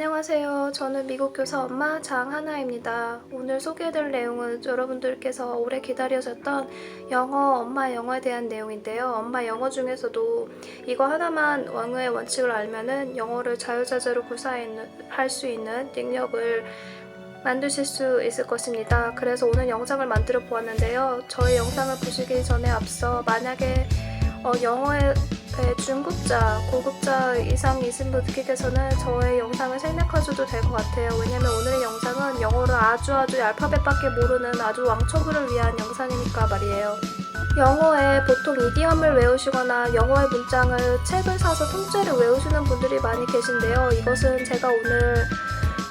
안녕하세요. 저는 미국 교사 엄마 장하나입니다. 오늘 소개해드릴 내용은 여러분들께서 오래 기다리셨던 영어, 엄마 영어에 대한 내용인데요. 엄마 영어 중에서도 이거 하나만 영어의 원칙을 알면은 영어를 자유자재로 구사할 수 있는 능력을 만드실 수 있을 것입니다. 그래서 오늘 영상을 만들어 보았는데요. 저의 영상을 보시기 전에 앞서 만약에 어, 영어에 네, 중급자, 고급자 이상이신 분들께서는 저의 영상을 생략하셔도 될 것 같아요. 왜냐면 오늘의 영상은 영어를 아주 아주 알파벳밖에 모르는 아주 왕초보를 위한 영상이니까 말이에요. 영어에 보통 이디엄을 외우시거나 영어의 문장을 책을 사서 통째로 외우시는 분들이 많이 계신데요. 이것은 제가 오늘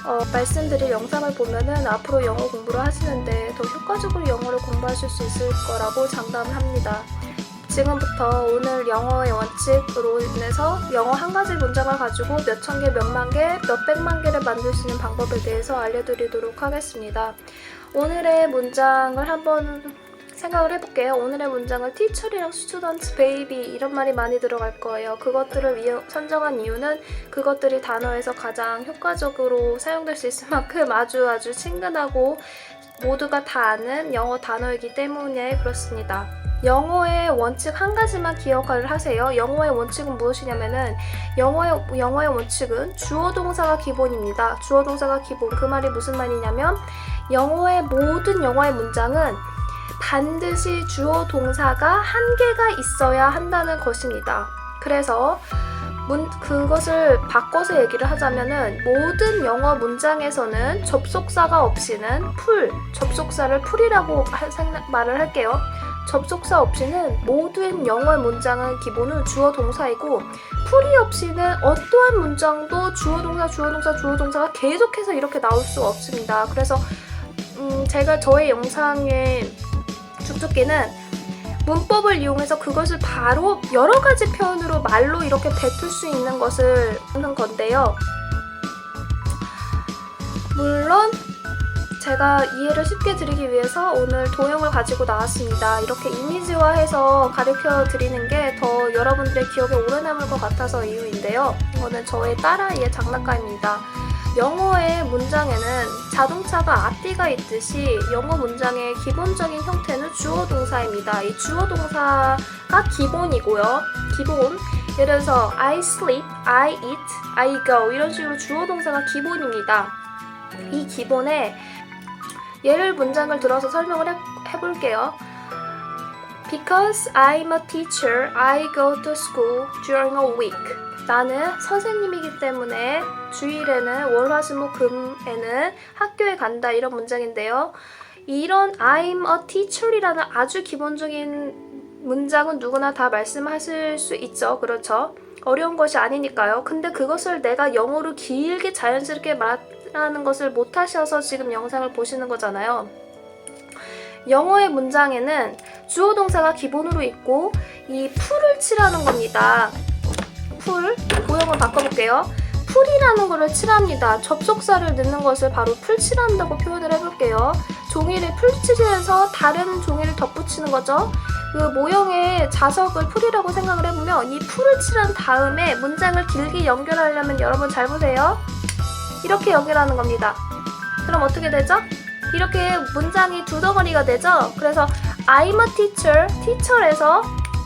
어, 말씀드릴 영상을 보면은 앞으로 영어 공부를 하시는데 더 효과적으로 영어를 공부하실 수 있을 거라고 장담을 합니다. 지금부터 오늘 영어의 원칙으로 인해서 영어 한 가지 문장을 가지고 몇 천 개, 몇만 개, 몇 백만 개를 만들 수 있는 방법에 대해서 알려드리도록 하겠습니다. 오늘의 문장을 한번 생각을 해볼게요. 오늘의 문장을 teacher이랑 student, 이런 말이 많이 들어갈 거예요. 그것들을 선정한 이유는 그것들이 단어에서 가장 효과적으로 사용될 수 있을 만큼 아주 아주 친근하고 모두가 다 아는 영어 단어이기 때문에 그렇습니다. 영어의 원칙 한 가지만 기억을 하세요. 영어의 원칙은 무엇이냐면은 영어의 영어의 원칙은 주어 동사가 기본입니다. 주어 동사가 기본. 그 말이 무슨 말이냐면 영어의 모든 영어의 문장은 반드시 주어 동사가 한 개가 있어야 한다는 것입니다. 그래서 문, 그것을 바꿔서 얘기를 하자면은 모든 영어 문장에서는 접속사가 없이는 풀, 접속사를 풀이라고 할- 생각- 말을 할게요. 접속사 없이는 모든 영어 문장은 기본은 주어 동사이고 풀이 없이는 어떠한 문장도 주어 동사 주어 동사 주어 동사가 계속해서 이렇게 나올 수 없습니다. 그래서 음, 제가 저의 영상의 주특기는 문법을 이용해서 그것을 바로 여러 가지 표현으로 말로 이렇게 뱉을 수 있는 것을 하는 건데요. 물론 제가 이해를 쉽게 드리기 위해서 오늘 도형을 가지고 나왔습니다. 이렇게 이미지화해서 가르쳐 드리는 게 더 여러분들의 기억에 오래 남을 것 같아서 이유인데요. 이거는 저의 딸아이의 장난감입니다. 영어의 문장에는 자동차가 앞뒤가 있듯이 영어 문장의 기본적인 형태는 주어 동사입니다. 이 주어 동사가 기본이고요. 기본. 예를 들어서 I sleep, I eat, I go 이런 식으로 주어 동사가 기본입니다. 이 기본에 예를 문장을 들어서 설명을 해, 해볼게요. Because I'm a teacher, I go to school during a week. 나는 선생님이기 때문에 주일에는 월화수목금에는 학교에 간다 이런 문장인데요. 이런 I'm a teacher이라는 아주 기본적인 문장은 누구나 다 말씀하실 수 있죠. 그렇죠? 어려운 것이 아니니까요. 근데 그것을 내가 영어로 길게 자연스럽게 말하 는 것을 못 하셔서 지금 영상을 보시는 거잖아요. 영어의 문장에는 주어 동사가 기본으로 있고 이 풀을 칠하는 겁니다. 풀 모형을 바꿔볼게요. 풀이라는 거를 칠합니다. 접속사를 넣는 것을 바로 풀칠한다고 표현을 해볼게요. 종이를 풀칠해서 다른 종이를 덧붙이는 거죠. 그 모형의 자석을 풀이라고 생각을 해보면 이 풀을 칠한 다음에 문장을 길게 연결하려면 여러분 잘 보세요. 이렇게 연결하는 겁니다. 그럼 어떻게 되죠? 이렇게 문장이 두 덩어리가 되죠? 그래서 I'm a teacher, teacher에서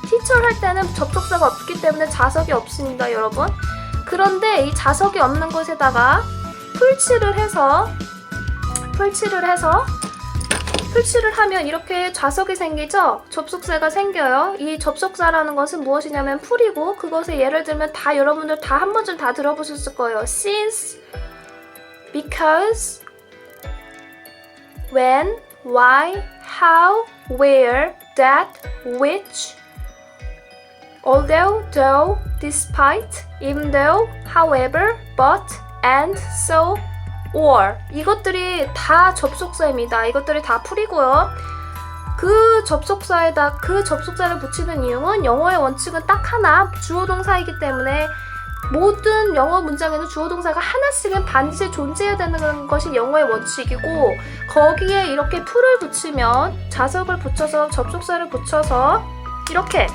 teacher 할 때는 접속사가 없기 때문에 자석이 없습니다, 여러분. 그런데 이 자석이 없는 곳에다가 풀칠을 해서 풀칠을 해서 풀칠을 하면 이렇게 자석이 생기죠? 접속사가 생겨요. 이 접속사라는 것은 무엇이냐면 풀이고 그것의 예를 들면 다 여러분들 다 한 번쯤 다 들어보셨을 거예요. since, because, when, why, how, where, that, which, although, though, despite, even though, however, but, and, so, or 이것들이 다 접속사입니다. 이것들이 다 풀이고요. 그 접속사에다 그 접속사를 붙이는 이유는 영어의 원칙은 딱 하나 주어 동사이기 때문에 모든 영어 문장에는 주어 동사가 하나씩은 반드시 존재해야 되는 것이 영어의 원칙이고 거기에 이렇게 풀을 붙이면 자석을 붙여서 접속사를 붙여서 이렇게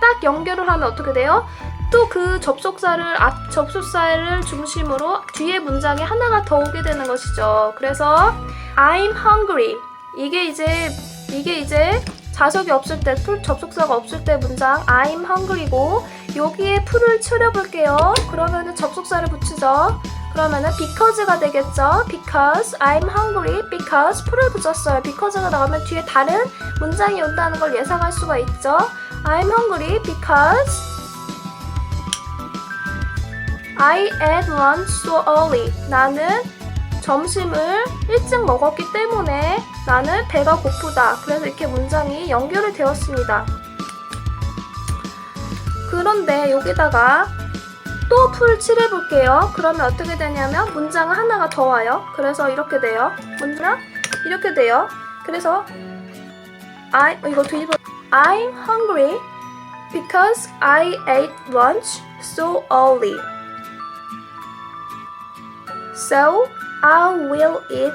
딱 연결을 하면 어떻게 돼요? 또 그 접속사를 앞 접속사를 중심으로 뒤에 문장에 하나가 더 오게 되는 것이죠. 그래서 I'm hungry 이게 이제 이게 이제 자석이 없을 때, 풀 접속사가 없을 때 문장 I'm hungry고 여기에 풀을 추려볼게요. 그러면은 접속사를 붙이죠. 그러면은 because가 되겠죠. Because I'm hungry. Because 풀을 붙였어요. because가 나오면 뒤에 다른 문장이 온다는 걸 예상할 수가 있죠. I'm hungry because I ate lunch so early. 나는 점심을 일찍 먹었기 때문에 나는 배가 고프다. 그래서 이렇게 문장이 연결이 되었습니다. 그런데 여기다가 또 풀 칠해볼게요. 그러면 어떻게 되냐면 문장 하나가 더 와요. 그래서 이렇게 돼요. 문장 이렇게 돼요. 그래서 I 이거 뒤집어 I'm hungry because I ate lunch so early. So I will eat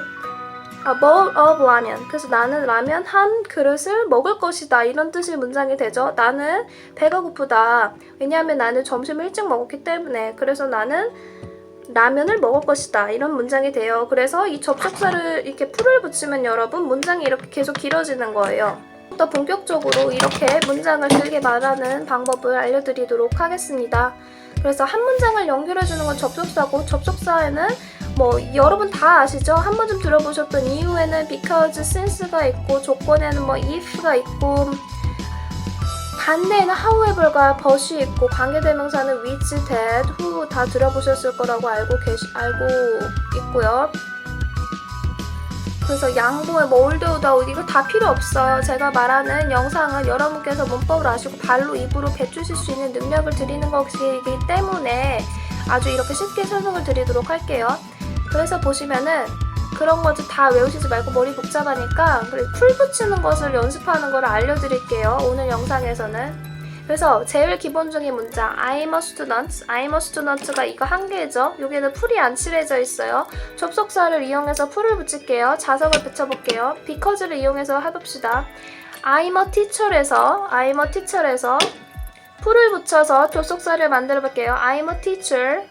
a bowl of ramen. 그래서 나는 라면 한 그릇을 먹을 것이다. 이런 뜻의 문장이 되죠. 나는 배가 고프다. 왜냐하면 나는 점심을 일찍 먹었기 때문에. 그래서 나는 라면을 먹을 것이다. 이런 문장이 돼요. 그래서 이 접속사를 이렇게 풀을 붙이면 여러분 문장이 이렇게 계속 길어지는 거예요. 더 본격적으로 이렇게 문장을 길게 말하는 방법을 알려드리도록 하겠습니다. 그래서 한 문장을 연결해주는 건 접속사고 접속사에는 뭐 여러분 다 아시죠? 한 번쯤 들어보셨던 이유에는 because, since가 있고 조건에는 뭐 if가 있고 반대에는 however가 but이 있고 관계대명사는 which, that, who 다 들어보셨을 거라고 알고 계시 알고 있고요. 그래서 양보에 뭐 올드오다 이거 다 필요 없어요. 제가 말하는 영상은 여러분께서 문법을 아시고 발로 입으로 배추실 수 있는 능력을 드리는 것이기 때문에 아주 이렇게 쉽게 설명을 드리도록 할게요. 그래서 보시면은 그런 것들 다 외우시지 말고 머리 복잡하니까 풀 붙이는 것을 연습하는 걸 알려드릴게요. 오늘 영상에서는. 그래서 제일 기본적인 문장 I'm a student, I'm a student가 이거 한 개죠. 여기에는 풀이 안 칠해져 있어요. 접속사를 이용해서 풀을 붙일게요. 자석을 붙여볼게요. because를 이용해서 해봅시다. I'm a teacher에서 I'm a teacher에서 풀을 붙여서 접속사를 만들어 볼게요. I'm a teacher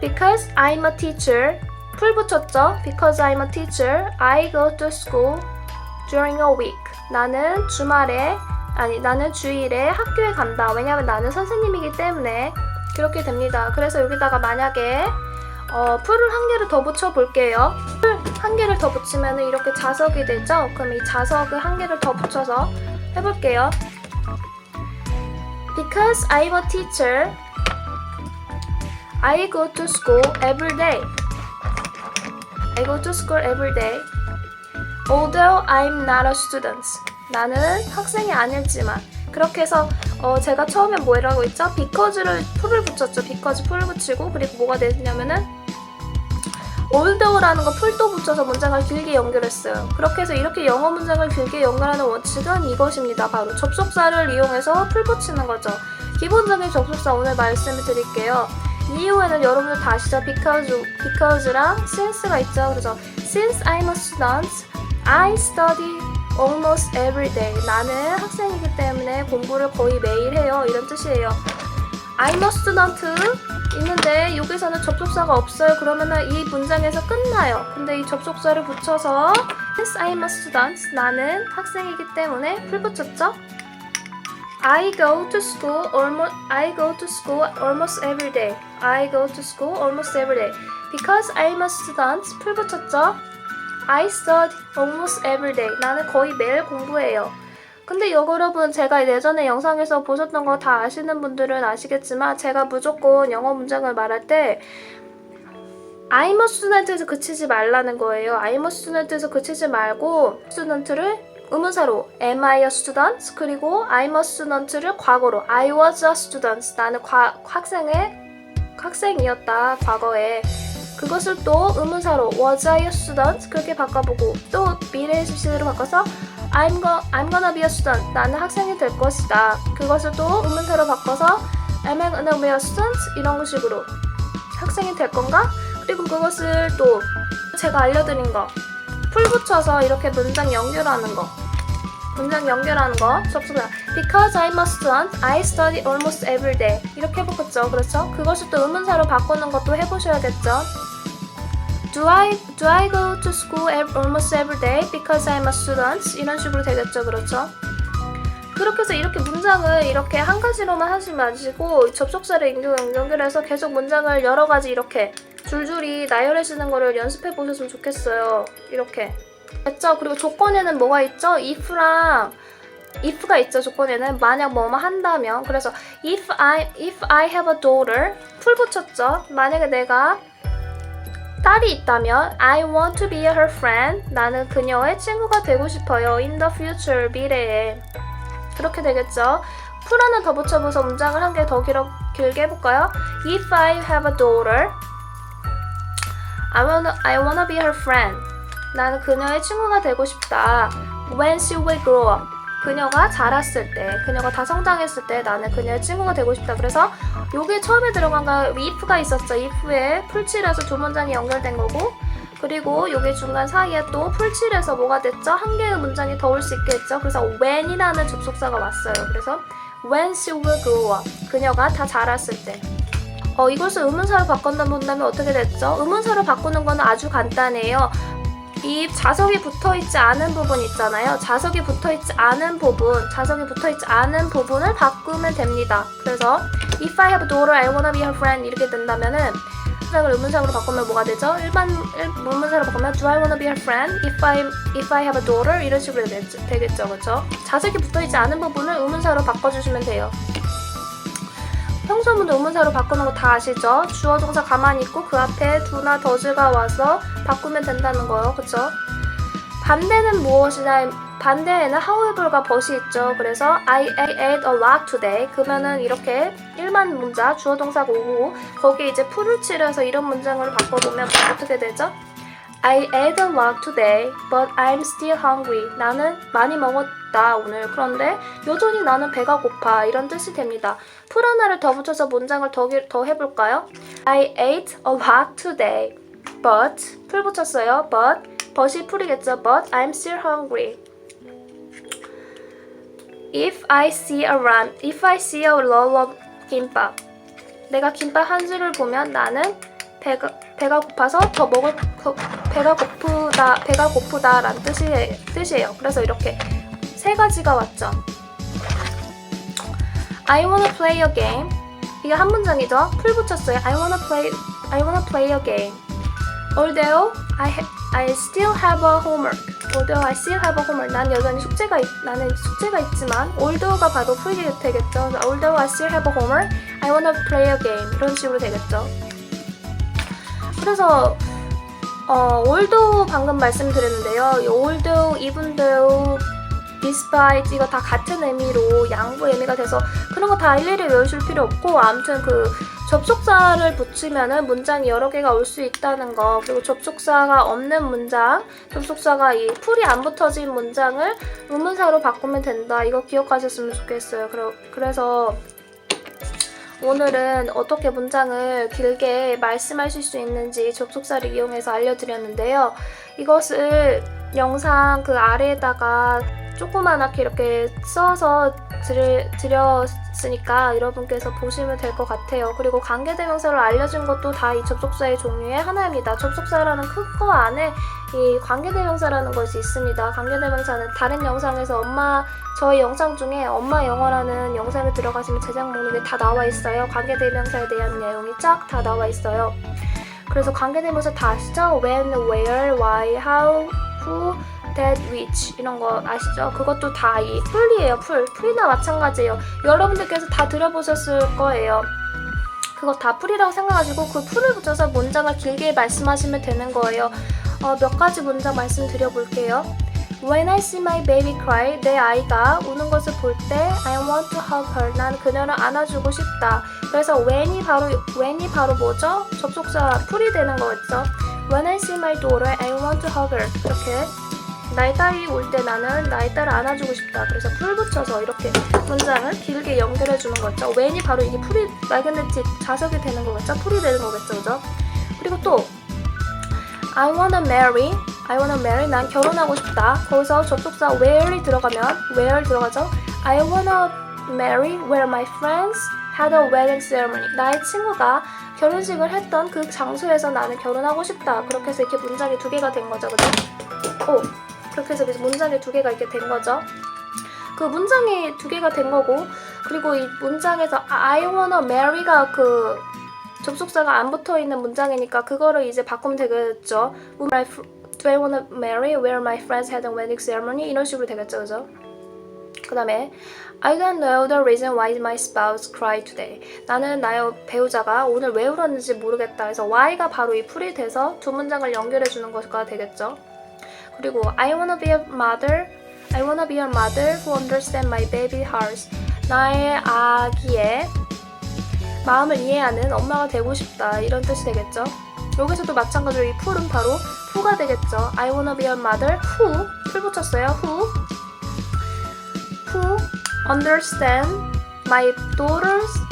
because I'm a teacher 풀 붙였죠? Because I'm a teacher, I go to school during a week. 나는 주말에 아니 나는 주일에 학교에 간다. 왜냐면 나는 선생님이기 때문에 그렇게 됩니다. 그래서 여기다가 만약에 어, 풀을 한 개를 더 붙여 볼게요. 풀 한 개를 더 붙이면 이렇게 자석이 되죠? 그럼 이 자석을 한 개를 더 붙여서 해볼게요. Because I'm a teacher, I go to school every day. I go to school every day. Although I'm not a student. 나는 학생이 아니지만 그렇게 해서 어, 제가 처음에 뭐라고 했죠? 비커즈를 풀을 붙였죠. 비커즈 풀을 붙이고 그리고 뭐가 되냐면은 olthough라는 거 풀도 붙여서 문장을 길게 연결했어요. 그렇게 해서 이렇게 영어 문장을 길게 연결하는 원칙은 이것입니다. 바로 접속사를 이용해서 풀 붙이는 거죠. 기본적인 접속사 오늘 말씀을 드릴게요. 이후에는 여러분들 다 아시죠? because, because랑 since가 있죠. 그래서 since I'm a student, I study almost every day. 나는 학생이기 때문에 공부를 거의 매일 해요. 이런 뜻이에요. I'm a student 있는데 여기서는 접속사가 없어요. 그러면은 이 문장에서 끝나요. 근데 이 접속사를 붙여서 since I'm a student 나는 학생이기 때문에 풀 붙였죠? I go to school almost I go to school almost every day. I go to school almost every day. Because I'm a student 풀 붙였죠? I study almost every day. 나는 거의 매일 공부해요. 근데 여- 여러분 제가 예전에 영상에서 보셨던 거 다 아시는 분들은 아시겠지만 제가 무조건 영어 문장을 말할 때 I'm a student에서 그치지 말라는 거예요. I'm a student에서 그치지 말고 student를 의문사로 am I a student? 그리고 I'm a student를 과거로 I was a student. 나는 과, 학생의 학생이었다 과거에. 그것을 또 의문사로 was I a student? 그렇게 바꿔보고 또 미래 시제로 바꿔서 I'm, go, I'm gonna be a student. 나는 학생이 될 것이다. 그것을 또 의문사로 바꿔서 am I gonna be a student? 이런 식으로 학생이 될 건가? 그리고 그것을 또 제가 알려드린 거 풀 붙여서 이렇게 문장 연결하는 거. 문장 연결하는 거. 접속사. Because I'm a student, I study almost every day. 이렇게 해보겠죠. 그렇죠? 그것을 또 의문사로 바꾸는 것도 해보셔야겠죠. Do I, do I go to school almost every day because I'm a student? 이런 식으로 되겠죠. 그렇죠? 그렇게 해서 이렇게 문장을 이렇게 한 가지로만 하지 마시고 접속사를 연결- 연결해서 계속 문장을 여러 가지 이렇게 줄줄이 나열해 주는 거를 연습해 보셨으면 좋겠어요. 이렇게. 됐죠? 그리고 조건에는 뭐가 있죠? if랑 if가 있죠. 조건에는 만약 뭐뭐 한다면 그래서 if I if I have a daughter 풀 붙였죠. 만약에 내가 딸이 있다면 I want to be her friend 나는 그녀의 친구가 되고 싶어요. in the future 미래에 그렇게 되겠죠. 풀 하나 더 붙여봐서 문장을 한 개 더 길게 해볼까요? If I have a daughter I wanna, I wanna be her friend. 나는 그녀의 친구가 되고 싶다. When she will grow up. 그녀가 자랐을 때, 그녀가 다 성장했을 때 나는 그녀의 친구가 되고 싶다. 그래서 요게 처음에 들어간 거 if가 있었죠. if에 풀칠해서 두 문장이 연결된 거고 그리고 요게 중간 사이에 또 풀칠해서 뭐가 됐죠? 한 개의 문장이 더 올 수 있게 했죠. 그래서 when이라는 접속사가 왔어요. 그래서 when she will grow up. 그녀가 다 자랐을 때. 어, 이것을 의문사로 바꾼다면 어떻게 됐죠? 의문사로 바꾸는 건 아주 간단해요. 이 자석이 붙어 있지 않은 부분 있잖아요. 자석이 붙어 있지 않은 부분, 자석이 붙어 있지 않은 부분을 바꾸면 됩니다. 그래서 if I have a daughter, I wanna be her friend 이렇게 된다면은 문장을 의문사로 바꾸면 뭐가 되죠? 일반 일, 의문사로 바꾸면 do I wanna be her friend? If I if I have a daughter 이런 식으로 되겠죠, 되겠죠, 그렇죠? 자석이 붙어 있지 않은 부분을 의문사로 바꿔주시면 돼요. 평소문도 의문사로 바꾸는 거 다 아시죠? 주어 동사 가만히 있고 그 앞에 do나 does가 와서 바꾸면 된다는 거예요. 그쵸? 반대는 무엇이냐? 반대에는 however가 but이 있죠. 그래서 I ate a lot today. 그러면은 이렇게 일반 문자 주어 동사가 오고 거기에 이제 풀을 칠해서 이런 문장을 바꿔보면 어떻게 되죠? I ate a lot today, but I'm still hungry. 나는 많이 먹었다 오늘. 그런데 여전히 나는 배가 고파. 이런 뜻이 됩니다. 풀 하나를 더 붙여서 문장을 더, 기- 더 해볼까요? I ate a lot today, but 풀 붙였어요. but but이 풀이겠죠. But I'm still hungry. If I see a ram, if I see a roll of 김밥. 내가 김밥 한 줄을 보면 나는 배가 배가 고파서 더 먹을 거- 배가 고프다 배가 고프다라는 뜻이 뜻이에요. 그래서 이렇게 세 가지가 왔죠. I wanna play a game. 이게 한 문장이죠. 풀 붙였어요. I wanna play I wanna play a game. Although I ha- I still have a homework. Although I still have a homework. 난 여전히 숙제가 있, 나는 숙제가 있지만 although가 봐도 풀이 되겠죠. Although I still have a homework, I wanna play a game. 이런 식으로 되겠죠. 그래서 어, although 방금 말씀드렸는데요. 이 even though, despite 이거 다 같은 의미로 양보 의미가 돼서 그런 거 다 일일이 외우실 필요 없고 아무튼 그 접속사를 붙이면은 문장이 여러 개가 올 수 있다는 거 그리고 접속사가 없는 문장 접속사가 이 풀이 안 붙어진 문장을 의문사로 바꾸면 된다 이거 기억하셨으면 좋겠어요 그래, 그래서 오늘은 어떻게 문장을 길게 말씀하실 수 있는지 접속사를 이용해서 알려드렸는데요. 이것을 영상 그 아래에다가 조그만하게 이렇게 써서 드, 드렸으니까 여러분께서 보시면 될 것 같아요. 그리고 관계대명사를 알려준 것도 다 이 접속사의 종류의 하나입니다. 접속사라는 큰 거 안에 이 관계대명사라는 것이 있습니다. 관계대명사는 다른 영상에서 엄마 저희 영상 중에 엄마 영어라는 영상에 들어가시면 제작 목록에 다 나와 있어요. 관계대명사에 대한 내용이 쫙 다 나와 있어요. 그래서 관계대명사 다 아시죠? When, where, why, how, who, that, which 이런 거 아시죠? 그것도 다 이 풀이에요. 풀. 풀이나 마찬가지예요. 여러분들께서 다 들어보셨을 거예요. 그거 다 풀이라고 생각하시고 그 풀을 붙여서 문장을 길게 말씀하시면 되는 거예요. 어, 몇 가지 문장 말씀드려볼게요. When I see my baby cry, 내 아이가 우는 것을 볼 때 I want to hug her. 난 그녀를 안아주고 싶다. 그래서 when이 바로 when이 바로 뭐죠? 접속사 풀이 되는 거겠죠. When I see my daughter, I want to hug her. 이렇게 나의 딸이 올 때 나는 나의 딸을 안아주고 싶다. 그래서 풀 붙여서 이렇게 문장을 길게 연결해 주는 거죠. when이 바로 이게 풀이 말 그대로 자석이 되는 거겠죠. 풀이 되는 거겠죠, 그죠? 그리고 또 I wanna marry I wanna marry 난 결혼하고 싶다. 거기서 접속사 where이 들어가면 where 들어가죠. I wanna marry where my friends had a wedding ceremony. 나의 친구가 결혼식을 했던 그 장소에서 나는 결혼하고 싶다. 그렇게 해서 이렇게 문장이 두 개가 된 거죠, 그죠? 오, 그렇게 해서 문장이 두 개가 이렇게 된 거죠. 그 문장이 두 개가 된 거고 그리고 이 문장에서 I wanna marry가 그 접속사가 안 붙어 있는 문장이니까 그거를 이제 바꾸면 되겠죠. Do I wanna marry where my friends had a wedding ceremony? 이런 식으로 되겠죠, 그죠? 그 다음에 I don't know the reason why my spouse cried today. 나는 나의 배우자가 오늘 왜 울었는지 모르겠다. 그래서 why가 바로 이 풀이 돼서 두 문장을 연결해 주는 것가 되겠죠. 그리고 I wanna be a mother. I wanna be a mother who understands my baby heart. 나의 아기의 마음을 이해하는 엄마가 되고 싶다. 이런 뜻이 되겠죠. 여기서도 마찬가지로 이 풀은 바로 who가 되겠죠. I wanna be a mother who 풀 붙였어요. who who understand my daughter's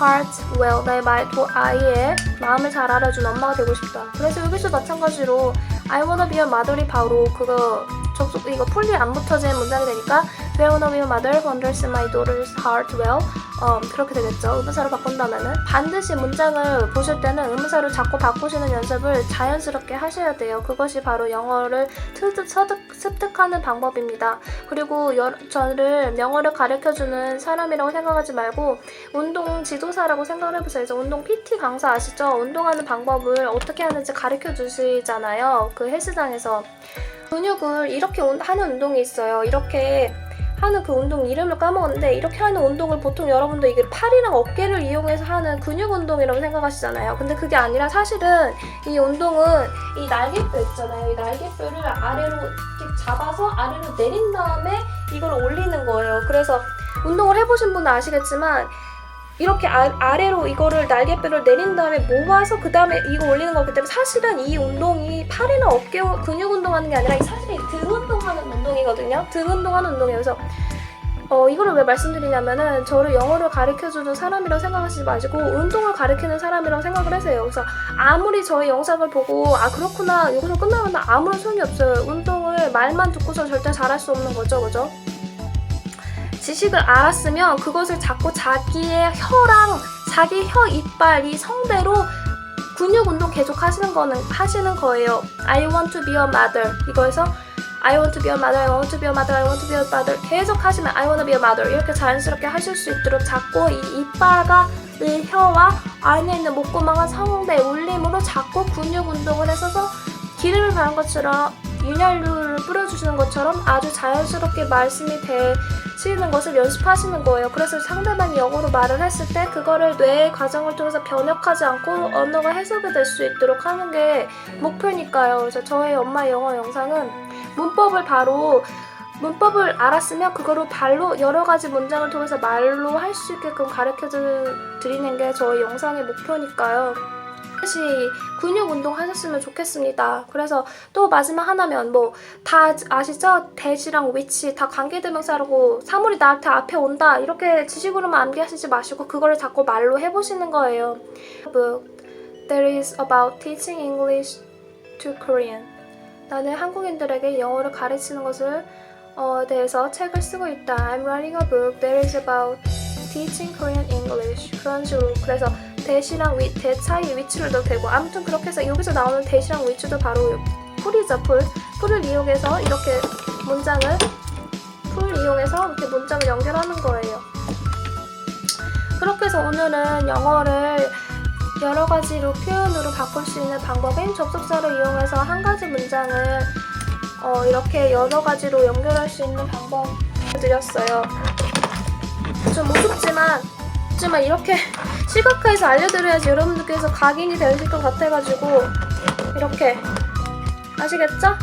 heart well. 나의 말, 도, 아이의 마음을 잘 알아준 엄마가 되고 싶다. 그래서 여기서 마찬가지로 I wanna be a mother이 바로 그거 접속 이거 풀이 안 붙어진 문장이 되니까 Be a mother who understands my daughter's heart well? 어, 그렇게 되겠죠. 의문사로 바꾼다면은 반드시 문장을 보실 때는 의문사를 자꾸 바꾸시는 연습을 자연스럽게 하셔야 돼요. 그것이 바로 영어를 트득, 서득, 습득하는 방법입니다. 그리고 여, 저를 영어를 가르쳐주는 사람이라고 생각하지 말고 운동 지도사라고 생각을 해보세요. 그래서 운동 PT 강사 아시죠? 운동하는 방법을 어떻게 하는지 가르쳐 주시잖아요. 그 헬스장에서. 근육을 이렇게 운- 하는 운동이 있어요. 이렇게 하는 그 운동 이름을 까먹었는데 이렇게 하는 운동을 보통 여러분도 이게 팔이랑 어깨를 이용해서 하는 근육 운동이라고 생각하시잖아요. 근데 그게 아니라 사실은 이 운동은 이 날개뼈 있잖아요. 이 날개뼈를 아래로 이렇게 잡아서 아래로 내린 다음에 이걸 올리는 거예요. 그래서 운동을 해보신 분은 아시겠지만 이렇게 아, 래로 이거를 날개뼈를 내린 다음에 모아서 그 다음에 이거 올리는 거기 때문에 사실은 이 운동이 팔이나 어깨 근육 운동하는 게 아니라 이 사실은 등 운동하는 운동이거든요. 등 운동하는 운동이에요. 그래서 어, 이거를 왜 말씀드리냐면은 저를 영어를 가르쳐주는 사람이라고 생각하시지 마시고 운동을 가르치는 사람이라고 생각을 하세요. 그래서 아무리 저의 영상을 보고 아 그렇구나 여기서 끝나면 아무런 소용이 없어요. 운동을 말만 듣고서 절대 잘할 수 없는 거죠, 그죠? 지식을 알았으면 그것을 자꾸 자기의 혀랑 자기 혀 이빨 이 성대로 근육 운동 계속 하시는 거는 하시는 거예요. I want to be a mother 이거에서 I want to be a mother, I want to be a mother, I want to be a mother 계속 하시면 I want to be a mother 이렇게 자연스럽게 하실 수 있도록 자꾸 이 이빨과 이 혀와 안에 있는 목구멍과 성대 울림으로 자꾸 근육 운동을 해서서 기름을 바른 것처럼 윤활유를 뿌려주시는 것처럼 아주 자연스럽게 말씀이 되시는 것을 연습하시는 거예요. 그래서 상대방이 영어로 말을 했을 때 그거를 뇌의 과정을 통해서 변역하지 않고 언어가 해석이 될 수 있도록 하는 게 목표니까요. 그래서 저의 엄마 영어 영상은 문법을 바로 문법을 알았으면 그거를 발로 여러 가지 문장을 통해서 말로 할 수 있게끔 가르쳐 드리는 게 저의 영상의 목표니까요. 다시 근육 운동 하셨으면 좋겠습니다. 그래서 또 마지막 하나면 뭐 다 아시죠? 대시랑 위치 다 관계대명사라고 사물이 나한테 앞에 온다 이렇게 지식으로만 암기하시지 마시고 그거를 자꾸 말로 해보시는 거예요. book that is about teaching English to Korean. 나는 한국인들에게 영어를 가르치는 것을 어, 대해서 책을 쓰고 있다. I'm writing a book that is about teaching Korean English. 그런 식으로 그래서 대시랑 위, 대 사이에 위치를 넣어도 되고 아무튼 그렇게 해서 여기서 나오는 대시랑 위치도 바로 풀이죠 풀. 풀을 이용해서 이렇게 문장을 풀 이용해서 이렇게 문장을 연결하는 거예요. 그렇게 해서 오늘은 영어를 여러 가지로 표현으로 바꿀 수 있는 방법인 접속사를 이용해서 한 가지 문장을 어, 이렇게 여러 가지로 연결할 수 있는 방법을 드렸어요. 좀 우습지만, 하지만 이렇게 시각화해서 알려드려야지 여러분들께서 각인이 되실 것 같아가지고 이렇게 아시겠죠?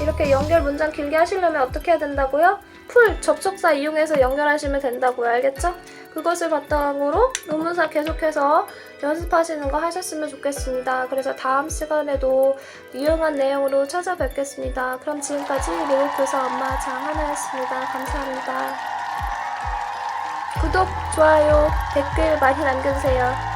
이렇게 연결 문장 길게 하시려면 어떻게 해야 된다고요? 풀 접속사 이용해서 연결하시면 된다고요. 알겠죠? 그것을 바탕으로 의문사 계속해서 연습하시는 거 하셨으면 좋겠습니다. 그래서 다음 시간에도 유용한 내용으로 찾아뵙겠습니다. 그럼 지금까지 미국 교사 엄마 장하나였습니다. 감사합니다. 구독, 좋아요, 댓글 많이 남겨주세요.